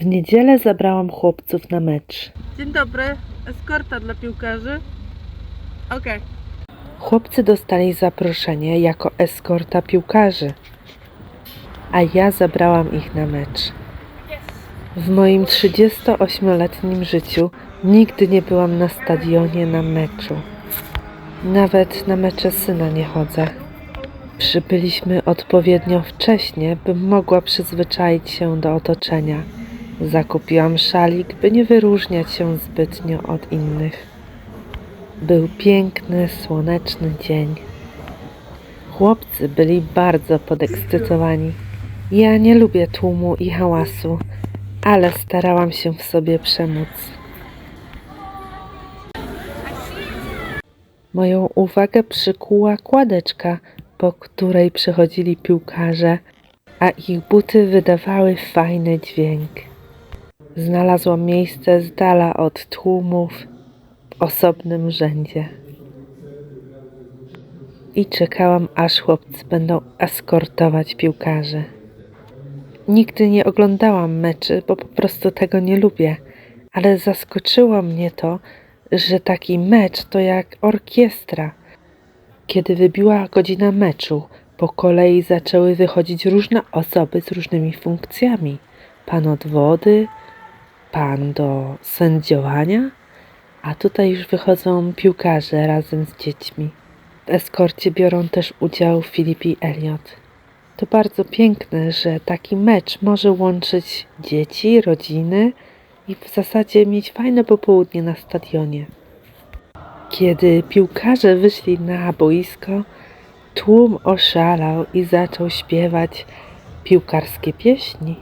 W niedzielę zabrałam chłopców na mecz. Dzień dobry, eskorta dla piłkarzy. Okej. Chłopcy dostali zaproszenie jako eskorta piłkarzy, a ja zabrałam ich na mecz. W moim 38-letnim życiu nigdy nie byłam na stadionie na meczu. Nawet na mecze syna nie chodzę. Przybyliśmy odpowiednio wcześnie, bym mogła przyzwyczaić się do otoczenia. Zakupiłam szalik, by nie wyróżniać się zbytnio od innych. Był piękny, słoneczny dzień. Chłopcy byli bardzo podekscytowani. Ja nie lubię tłumu i hałasu, ale starałam się w sobie przemóc. Moją uwagę przykuła kładeczka, po której przechodzili piłkarze, a ich buty wydawały fajny dźwięk. Znalazłam miejsce z dala od tłumów w osobnym rzędzie. I czekałam, aż chłopcy będą eskortować piłkarzy. Nigdy nie oglądałam meczy, bo po prostu tego nie lubię, ale zaskoczyło mnie to, że taki mecz to jak orkiestra. Kiedy wybiła godzina meczu, po kolei zaczęły wychodzić różne osoby z różnymi funkcjami. Pan od wody, pan do sędziowania, a tutaj już wychodzą piłkarze razem z dziećmi. W eskorcie biorą też udział Filip i Elliot. To bardzo piękne, że taki mecz może łączyć dzieci, rodziny i w zasadzie mieć fajne popołudnie na stadionie. Kiedy piłkarze wyszli na boisko, tłum oszalał i zaczął śpiewać piłkarskie pieśni,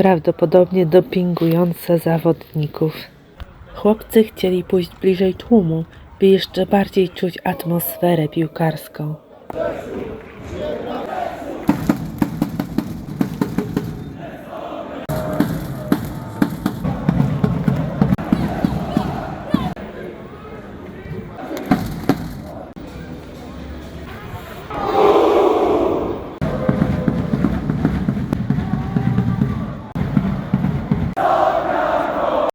prawdopodobnie dopingujące zawodników. Chłopcy chcieli pójść bliżej tłumu, by jeszcze bardziej czuć atmosferę piłkarską.